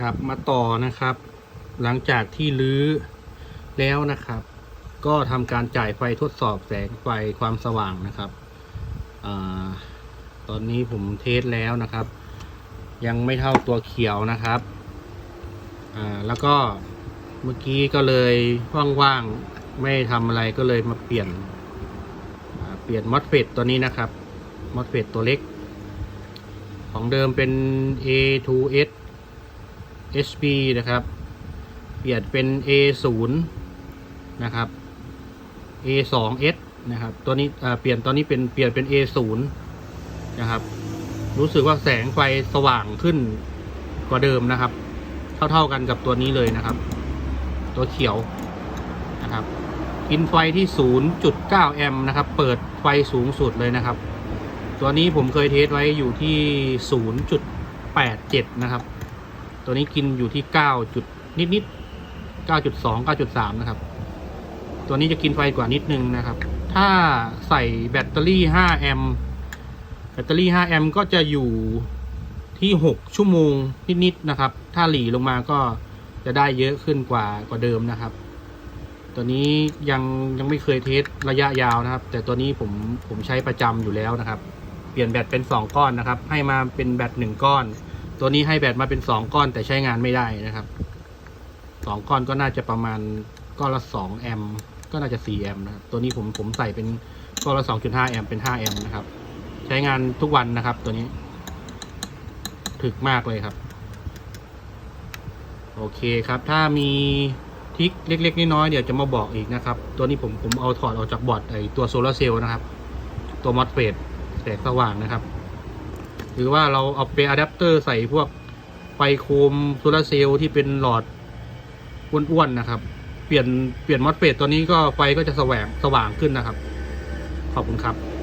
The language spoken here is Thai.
ครับมาต่อนะครับ หลังจากที่รื้อแล้วนะครับ ก็ทำการจ่ายไฟทดสอบแสงไฟความสว่างนะครับอตอนนี้ผมเทสแล้วนะครับ ยังไม่เท่าตัวเขียวนะครับแล้วก็เมื่อกี้ก็เลยว่างๆไม่ทำอะไรก็เลยมาเปลี่ยนเปลี่ยนมอสเฟตตัวนี้นะครับมอสเฟตตัวเล็ก ของเดิมเป็น A2S HB นะครับ เปลี่ยนเป็น A0 นะครับ A2S นะครับ ตัวนี้เปลี่ยนตอนนี้เป็นเปลี่ยนเป็น A0 นะครับ รู้สึกว่าแสงไฟสว่างขึ้นกว่าเดิมนะครับ เท่าๆกันกับตัวนี้เลยนะครับ ตัวเขียวนะครับกินไฟที่ 0.9 แอมป์นะครับ เปิดไฟสูงสุดเลยนะครับ ตัวนี้ผมเคยเทสไว้อยู่ที่ 0.87 นะครับ ตัวนี้กินอยู่ที่9จุดนิดนิดๆ9.2 9.3นะครับ ตัวนี้จะกินไฟกว่านิดนึงนะครับ ถ้าใส่แบตเตอรี่5แอมป์แบตเตอรี่5แอมป์ก็จะอยู่ที่6ชั่วโมงนิดๆนะครับ ถ้าหลีลงมาก็จะได้เยอะขึ้นกว่ากว่าเดิมนะครับ ตัวนี้ยังยังไม่เคยเทสระยะยาวนะครับ แต่ตัวนี้ผมผมใช้ประจำอยู่แล้วนะครับ เปลี่ยนแบตเป็น 2 ก้อนนะครับ ให้มาเป็นแบต1ก้อน ตัวนี้ให้แบตมาเป็น2ก้อนแต่ใช้งานไม่ได้นะครับ2ก้อนก็น่าจะประมาณก้อนละ2แอมป์ก็น่าจะ4แอมป์นะครับตัวนี้ผมผมใส่เป็นก้อนละ2.5แอมป์เป็น5แอมป์นะครับ ใช้งานทุกวันนะครับ ตัวนี้ ถึกมากเลยครับโอเคครับ ถ้ามีทิกเล็ก ๆน้อยๆเดี๋ยวจะมาบอกอีกนะครับ ตัวนี้ผมผมเอาถอดออกจากบอร์ดไอตัวโซลาร์เซลล์นะครับ ตัวมอสเฟตแสงสว่างนะครับ หรือว่าเราเอาไปอะแดปเตอร์ใส่พวกไฟโคมโซลาเซลล์ที่เป็นหลอดอ้วนๆนะครับ เปลี่ยนเปลี่ยนมอสเฟตตัวนี้ก็ไฟก็จะสว่างสว่างขึ้นนะครับ ขอบคุณครับ